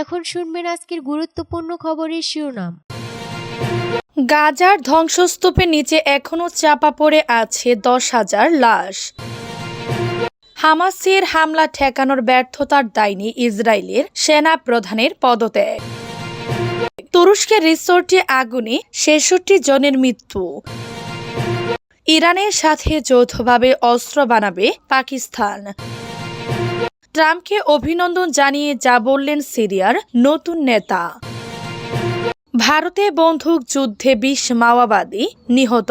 এখন শুনবেন আজকের গুরুত্বপূর্ণ খবরের শিরোনাম। গাজার ধ্বংসস্তূপের নিচে এখনও চাপা পড়ে আছে দশ হাজার লাশ। হামাসের হামলা ঠেকানোর ব্যর্থতার দায় নিয়ে ইসরায়েলের সেনা প্রধানের পদত্যাগ। তুরস্কের রিসোর্টে আগুনে ছেষট্টি জনের মৃত্যু। ইরানের সাথে যৌথভাবে অস্ত্র বানাবে পাকিস্তান। ট্রাম্পকে অভিনন্দন জানিয়ে যা বললেন সিরিয়ার নতুন নেতা। ভারতে বন্দুক যুদ্ধে বিশ মাওবাদী নিহত।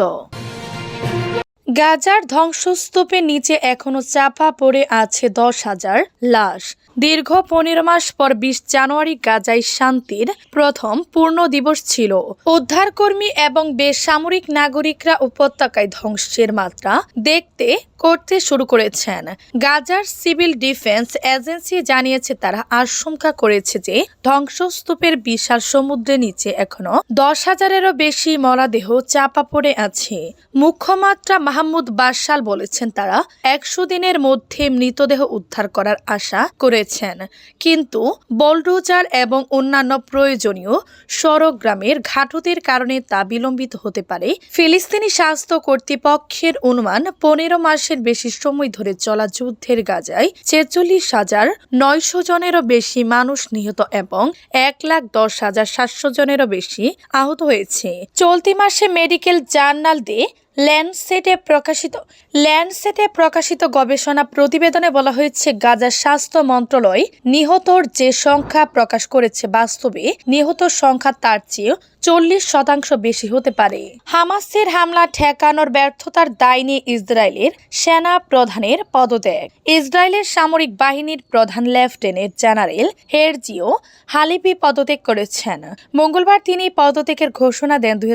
গাজার ধ্বংসস্তূপের নিচে এখনও চাপা পড়ে আছে দশ হাজার লাশ। দীর্ঘ পনেরো মাস পর বিশ জানুয়ারি গাজায় শান্তির প্রথম পূর্ণ দিবস ছিল। উদ্ধারকর্মী এবং বেসামরিক নাগরিকরা উপত্যকায় ধ্বংসের মাত্রা দেখতে করতে শুরু করেছেন। গাজার সিভিল ডিফেন্স এজেন্সি জানিয়েছে, তারা আশঙ্কা করেছে যে ধ্বংসস্তূপের বিশাল সমুদ্রের নিচে এখনও দশ হাজারেরও বেশি মরাদেহ চাপা পড়ে আছে। মুখ্যমাত্রা মাহমুদ বাসাল বলেছেন, তারা একশো দিনের মধ্যে মৃতদেহ উদ্ধার করার আশা করেছেন কিন্তু বলডোজার এবং অন্যান্য প্রয়োজনীয় সড়কগ্রামের ঘাটতির কারণে তা বিলম্বিত হতে পারে। ফিলিস্তিনি স্বাস্থ্য কর্তৃপক্ষের অনুমান, পনেরো মাসের বেশি সময় ধরে চলা যুদ্ধের গাজায় ছেচল্লিশ হাজার নয়শো জনেরও বেশি মানুষ নিহত এবং এক লাখ দশ হাজার সাতশো জনেরও বেশি আহত হয়েছে। চলতি মাসে মেডিকেল জার্নাল দিয়ে ল্যান্ডসেটে প্রকাশিত ল্যান্ডসেটে প্রকাশিত গবেষণা প্রতিবেদনে বলা হয়েছে, গাজার স্বাস্থ্য মন্ত্রণালয় নিহতর যে সংখ্যা প্রকাশ করেছে বাস্তবে নিহত সংখ্যা তার চেয়ে চল্লিশ শতাংশ বেশি হতে পারে। হামাসের হামলা ঠেকানোর ব্যর্থতার দায় নিয়ে ইসরায়েলের সেনা প্রধানের পদত্যাগ। ইসরায়েলের সামরিক বাহিনীর প্রধান লেফটেন্যান্ট জেনারেল হেরজিও হালিপি পদত্যাগ করেছেন। মঙ্গলবার তিনি পদত্যাগের ঘোষণা দেন দুই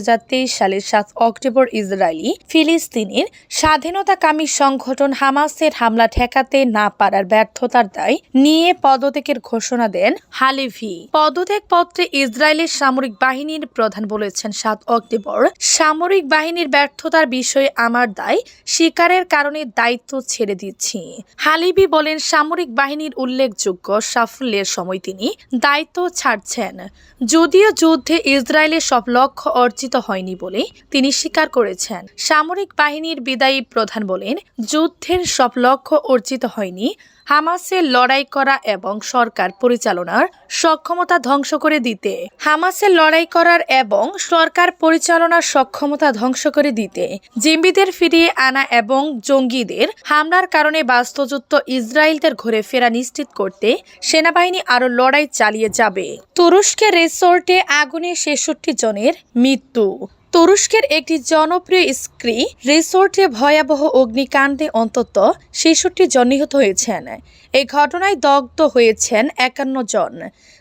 সালের সাত অক্টোবর ইসরায়েলি ফিলিস্তিনের স্বাধীনতাকামী সংগঠন হামাসের হামলা ঠেকাতে না পারার ব্যর্থতার দায় নিয়ে পদত্যাগের ঘোষণা দেন হালিভি পদত্যাগ পত্রে ইসরায়েলের সামরিক বাহিনীর প্রধান বলেছেন, সাত অক্টোবর। সামরিক বাহিনীর ব্যর্থতার বিষয়ে আমার দায় স্বীকারের কারণে দায়িত্ব ছেড়ে দিচ্ছি। হালিবি বলেন, সামরিক বাহিনীর উল্লেখযোগ্য সাফল্যের সময় তিনি দায়িত্ব ছাড়ছেন। যদিও যুদ্ধে ইসরায়েলের সব লক্ষ্য অর্জিত হয়নি বলে তিনি স্বীকার করেছেন। সামরিক বাহিনীর বিদায়ী প্রধান বলেন, যুদ্ধের সব লক্ষ্য অর্জিত হয়নি। হামাসের লড়াই করা এবং সরকার পরিচালনার সক্ষমতা ধ্বংস করে দিতে। হামাসের লড়াই করার এবং সরকার পরিচালনার সক্ষমতা ধ্বংস করে দিতে। জিম্বিদের ফিরিয়ে আনা এবং জঙ্গিদের হামলার কারণে বাস্তুযুদ্ধ ইসরায়েলদের ঘুরে ফেরা নিশ্চিত করতে সেনাবাহিনী আরও লড়াই চালিয়ে যাবে। তুরস্কের রিসোর্টে আগুনে ছেষট্টি জনের মৃত্যু। তুরস্কের একটি জনপ্রিয় স্ক্রি রিসোর্টে ভয়াবহ অগ্নিকাণ্ডে অন্তত ছেষট্টি জন নিহত হয়েছেন। এই ঘটনায় দগ্ধ হয়েছেন একান্ন জন।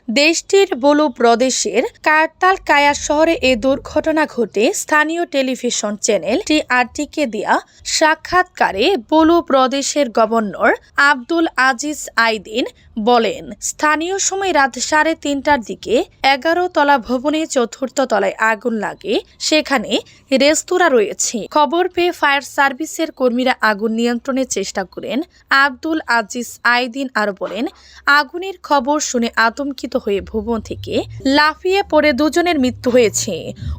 দেশটির বলু প্রদেশের কার্তাল কায়া শহরে এ দুর্ঘটনা ঘটে। স্থানীয় টেলিভিশন চ্যানেল টিআরটিকে দেয়া সাক্ষাৎকারে বলু প্রদেশের গভর্নর আব্দুল আজিজ আইদিন বলেন, স্থানীয় সময় রাত সাড়ে তিনটার দিকে এগারো তলা ভবনে চতুর্থ তলায় আগুন লাগে। সেখানে রেস্তোরাঁ রয়েছে। খবর পেয়ে ফায়ার সার্ভিসের কর্মীরা আগুন নিয়ন্ত্রণের চেষ্টা করেন। আব্দুল আজিজ আইদিন আরও বলেন, আগুনের খবর শুনে আতঙ্কিত হয়ে ভবন থেকে লাফিয়ে পড়ে দুজনের মৃত্যু হয়েছে।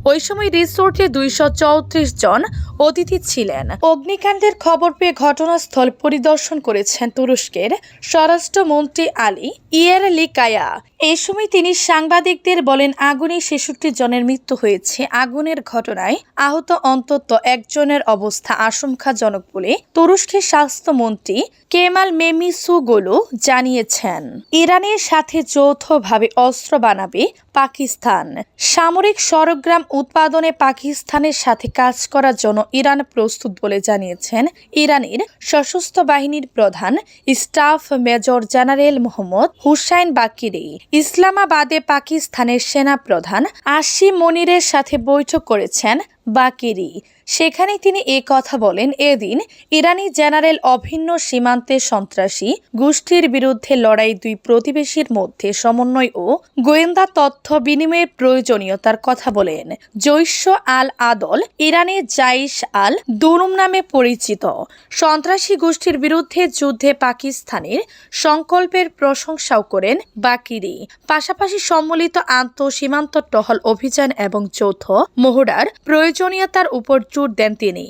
ওই সময় রিসোর্টে দুইশো চৌত্রিশ জন অতিথি ছিলেন। অগ্নিকাণ্ডের খবর পেয়ে ঘটনাস্থল পরিদর্শন করেছেন তুরস্কের স্বরাষ্ট্রমন্ত্রী আলী ইয়ারলি লিকায়া এই সময় তিনি সাংবাদিকদের বলেন, আগুনে ছেষট্টি জনের মৃত্যু হয়েছে। আগুনের ঘটনায় আহত অন্তত একজনের অবস্থা আশঙ্কাজনক বলে তুরস্কের স্বাস্থ্যমন্ত্রী কেমাল মেমিসুগোলো জানিয়েছেন। ইরানের সাথে যৌথভাবে অস্ত্র বানাবে পাকিস্তান। সামরিক সরগ্রাম উৎপাদনে পাকিস্তানের সাথে কাজ করার জন্য ইরান প্রস্তুত বলে জানিয়েছেন ইরানের সশস্ত্র বাহিনীর প্রধান staff major general Mohammad Hossain Bagheri. ইসলামাবাদে পাকিস্তানের সেনাপ্রধান প্রধান আসি মনিরের সাথে বৈঠক করেছেন বাকেরি। সেখানে তিনি এ কথা বলেন এদিন ইরানি জেনারেল অভিন্ন সীমান্তে সন্ত্রাসী গোষ্ঠীর বিরুদ্ধে লড়াই দুই প্রতিবেশীর মধ্যে সমন্বয় ও গোয়েন্দা তথ্য বিনিময়ের প্রয়োজনীয়তার কথা বলেন। জৈশ আল আদল ইরানে জাইশ আল দুরুম নামে পরিচিত। সন্ত্রাসী গোষ্ঠীর বিরুদ্ধে যুদ্ধে পাকিস্তানের সংকল্পের প্রশংসাও করেন বাকিরি। পাশাপাশি সম্মিলিত আন্তঃ সীমান্ত টহল অভিযান এবং যৌথ মহড়ার প্রয়োজনীয়তার উপর জোর দেন তিনি।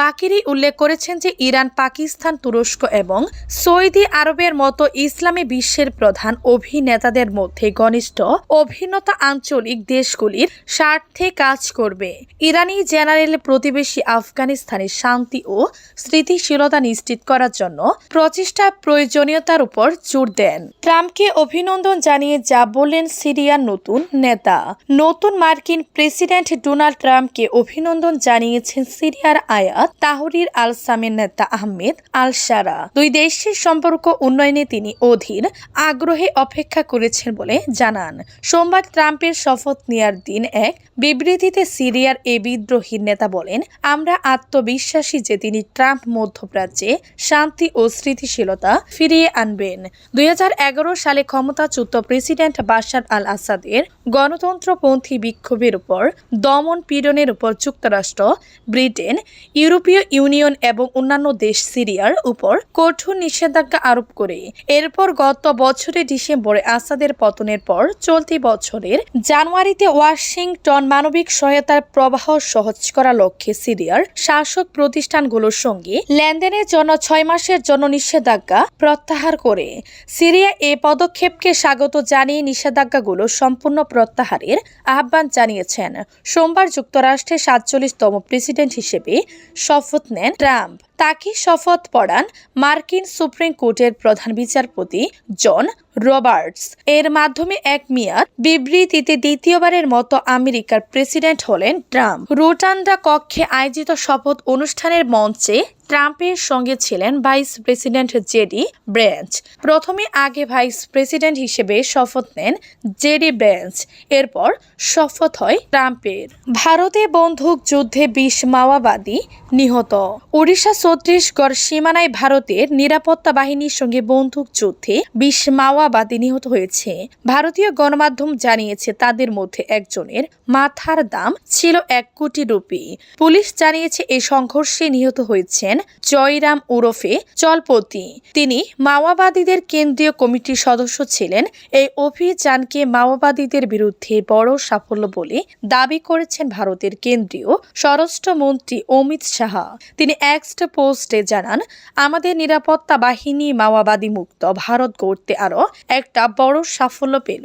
বাকিরি উল্লেখ করেছেন যে ইরান, পাকিস্তান, তুরস্ক এবং সৌদি আরবের মতো ইসলামী বিশ্বের প্রধান অভিনেতাদের মধ্যে ঘনিষ্ঠ অভিন্নতা আঞ্চলিক দেশগুলির স্বার্থে কাজ করবে। ইরানি জেনারেল প্রতিবেশী আফগানিস্তানের শান্তি ও স্থিতিশীলতা নিশ্চিত করার জন্য প্রচেষ্টা প্রয়োজনীয়তার উপর জোর দেন। ট্রাম্পকে অভিনন্দন জানিয়ে যা বললেন সিরিয়ার নতুন নেতা। নতুন মার্কিন প্রেসিডেন্ট ডোনাল্ড ট্রাম্পকে অভিনন্দন জানিয়েছেন সিরিয়ার আয়াত তাহরির আল সামের নেতা আহমেদ আল সারা দুই দেশের সম্পর্ক উন্নয়নে তিনি অধীর, আগ্রহে অপেক্ষা করেছেন বলে জানান। সোমবার ট্রাম্পের শপথ নেয়ার দিন এক বিবৃতিতে সিরিয়ার এ বিদ্রোহী নেতা বলেন, আমরা আত্মবিশ্বাসী যে তিনি ট্রাম্প মধ্যপ্রাচ্যে শান্তি ও স্থিতিশীলতা ফিরিয়ে আনবেন। দুই হাজার এগারো সালে ক্ষমতাচ্যুত প্রেসিডেন্ট বাশার আল আসাদের গণতন্ত্রপন্থী বিক্ষোভের উপর দমন পীড়নের উপর যুক্তরাষ্ট্র, ব্রিটেন, ইউরোপীয় ইউনিয়ন এবং অন্যান্য দেশ সিরিয়ার উপর কঠোর নিষেধাজ্ঞা আরোপ করে। এরপর গত বছরের ডিসেম্বরে আসাদের পতনের পর চলতি বছরের জানুয়ারিতে ওয়াশিংটন মানবিক সহায়তার প্রবাহ সহজ করার লক্ষ্যে সিরিয়ার শাসক প্রতিষ্ঠানগুলোর সঙ্গে লেনদেনের জন্য ছয় মাসের জন্য নিষেধাজ্ঞা প্রত্যাহার করে। সিরিয়া এ পদক্ষেপকে স্বাগত জানিয়ে নিষেধাজ্ঞাগুলো সম্পূর্ণ প্রত্যাহারের আহ্বান জানিয়েছেন। সোমবার যুক্তরাষ্ট্রের সাতচল্লিশতম প্রেসিডেন্ট হিসেবে শপথ নেন ট্রাম্প। তাকে শপথ পড়ান মার্কিন সুপ্রিম কোর্টের প্রধান বিচারপতি জন রবার্টস। এর মাধ্যমে এক মেয়াদ বিবৃতিতে দ্বিতীয়বারের মতো আমেরিকার প্রেসিডেন্ট হলেন ট্রাম্প। রোটান্ডা কক্ষে আয়োজিত শপথ অনুষ্ঠানের মঞ্চে ট্রাম্পের সঙ্গে ছিলেন ভাইস প্রেসিডেন্ট জেডি ব্রেঞ্চ। প্রথমে আগে ভাইস প্রেসিডেন্ট হিসেবে শপথ নেন জেডি ব্রেঞ্চ, এরপর শপথ হয় ট্রাম্পের। ভারতে বন্দুক যুদ্ধে বিশ মাওবাদী নিহত। ওড়িশা ছত্তিশগড় সীমানায় ভারতের নিরাপত্তা বাহিনীর সঙ্গে বন্দুক যুদ্ধে বিশ মাওবাদী নিহত হয়েছে। ভারতীয় গণমাধ্যম জানিয়েছে, তাদের মধ্যে একজনের মাথার দাম ছিল এক কোটি রুপি। পুলিশ জানিয়েছে এই সংঘর্ষে নিহত হয়েছেন জয়রাম ওরফে চলপতি। তিনি মাওবাদীদের কেন্দ্রীয় কমিটির সদস্য ছিলেন। এই অভিযানকে মাওবাদীদের বিরুদ্ধে বড় সাফল্য বলে দাবি করেছেন ভারতের কেন্দ্রীয় স্বরাষ্ট্রমন্ত্রী অমিত শাহ। তিনি এক্সট পোস্টে জানান, আমাদের নিরাপত্তা বাহিনী মাওয়াবাদী মুক্ত, ভারত গড়তে আরও একটা বড় সাফল্য পেল।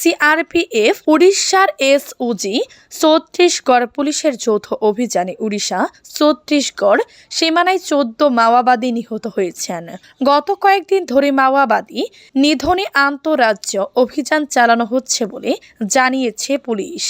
সিআরপিএফ, উড়িষ্যার এসওজি ছত্রিশগড় পুলিশের যৌথ অভিযানে উড়িষ্যা, ছত্তিশগড় সীমানায় চোদ্দ মাওবাদী নিহত হয়েছেন। গত কয়েকদিন ধরে মাওয়াবাদী নিধনে আন্তঃরাজ্য অভিযান চালানো হচ্ছে বলে জানিয়েছে পুলিশ।